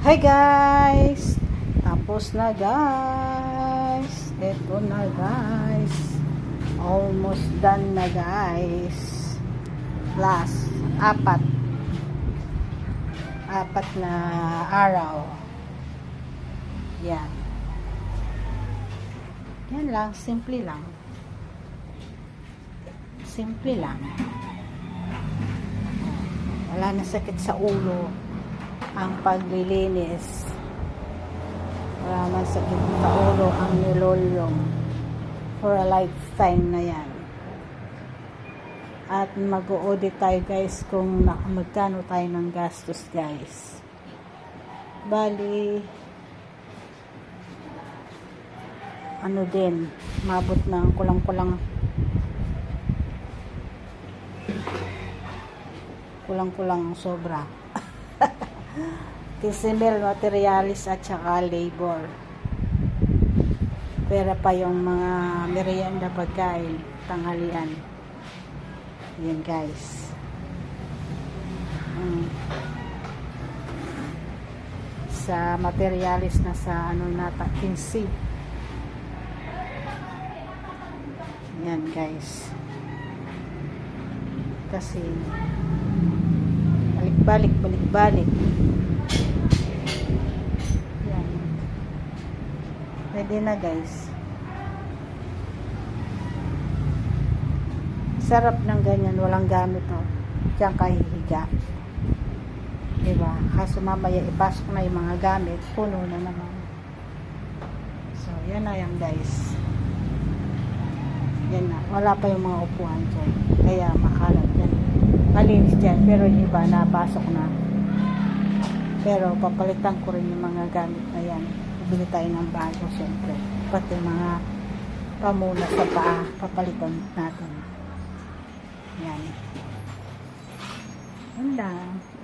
Hi guys! Tapos na guys! Ito na guys! Almost done na guys! Last, apat. Apat na araw. Yan. Yan lang, simple lang. Simple lang. Wala na sakit sa ulo ang paglilinis. Wala na sakit sa ulo ang nilolong for a lifetime na yan. At mag-audit tayo guys kung na, magkano tayo ng gastos guys. Bali, ano din, mabot ng kulang-kulang kulang-kulang sobra. Kisimil, materialis at saka labor. Pera pa yung mga merienda pagkain, tanghalian. Yan guys. Mm. Sa materialis na sa ano nata, 15. Yan guys. Kasi balik-balik, balik-balik. Yan. Pwede na guys. Sarap ng ganyan, walang gamit oh. Diyan kahihiga. Diba? Kaso mamaya ipasok na yung mga gamit, puno na naman. So, yan na yan guys. Yan na. Wala pa yung mga upuan dyan. Kaya makalat yan. Malinis dyan. Pero yung iba napasok na. Pero papalitan ko rin yung mga gamit na yan. Bili tayo ng bago syempre. Pati mga pamuna sa paa. Papalitan natin. Yan. Yan lang.